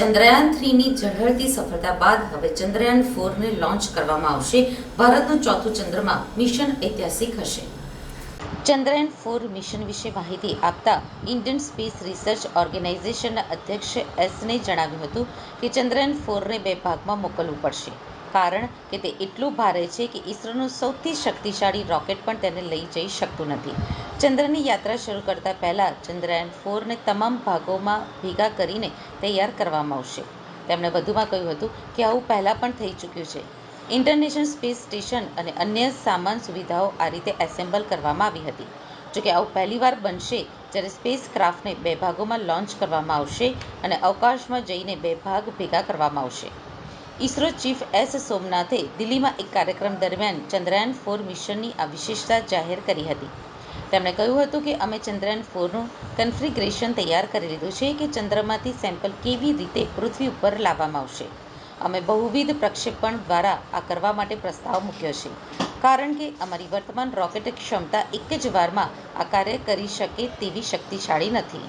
ચંદ્રયાન થ્રીની ઝળહળતી સફળતા બાદ હવે ચંદ્રયાન ફોરને લોન્ચ કરવામાં આવશે. ભારતનું ચોથું ચંદ્રમાં મિશન ઐતિહાસિક હશે. ચંદ્રયાન ફોર મિશન વિશે માહિતી આપતા ઇન્ડિયન સ્પેસ રિસર્ચ ઓર્ગેનાઇઝેશનના અધ્યક્ષ એસને જણાવ્યું હતું કે ચંદ્રયાન ફોરને બે ભાગમાં મોકલવું પડશે. કારણ કે તે એટલું ભારે છે કે ઇસરોનું સૌથી શક્તિશાળી રોકેટ પણ તેને લઈ જઈ શકતું નથી. ચંદ્રની યાત્રા શરૂ કરતા પહેલા ચંદ્રયાન ફોરને તમામ ભાગોમાં ભેગા કરીને તૈયાર કરવામાં આવશે. તેમણે વધુમાં કહ્યું હતું કે આવું પહેલા પણ થઈ ચૂક્યું છે. ઇન્ટરનેશનલ સ્પેસ સ્ટેશન અને અન્ય સામાન સુવિધાઓ આ રીતે એસેમ્બલ કરવામાં આવી હતી. જોકે આવું પહેલીવાર બનશે, જ્યારે સ્પેસ ક્રાફ્ટને બે ભાગોમાં લોન્ચ કરવામાં આવશે અને અવકાશમાં જઈને બે ભાગ ભેગા કરવામાં આવશે. ઇસરો ચીફ એસ સોમનાથે દિલ્હીમાં એક કાર્યક્રમ દરમિયાન ચંદ્રયાન ફોર મિશનની આ વિશેષતા જાહેર કરી હતી. તેમણે કહ્યું હતું કે અમે ચંદ્રયાન ફોરનું કન્ફિગ્રેશન તૈયાર કરી લીધું છે કે ચંદ્રમાંથી સેમ્પલ કેવી રીતે પૃથ્વી ઉપર લાવવામાં આવશે. અમે બહુવિધ પ્રક્ષેપણ દ્વારા આ કરવા માટે પ્રસ્તાવ મૂક્યો છે. કારણ કે અમારી વર્તમાન રોકેટ ક્ષમતા એક જ વારમાં આ કાર્ય કરી શકે તેવી શક્તિશાળી નથી.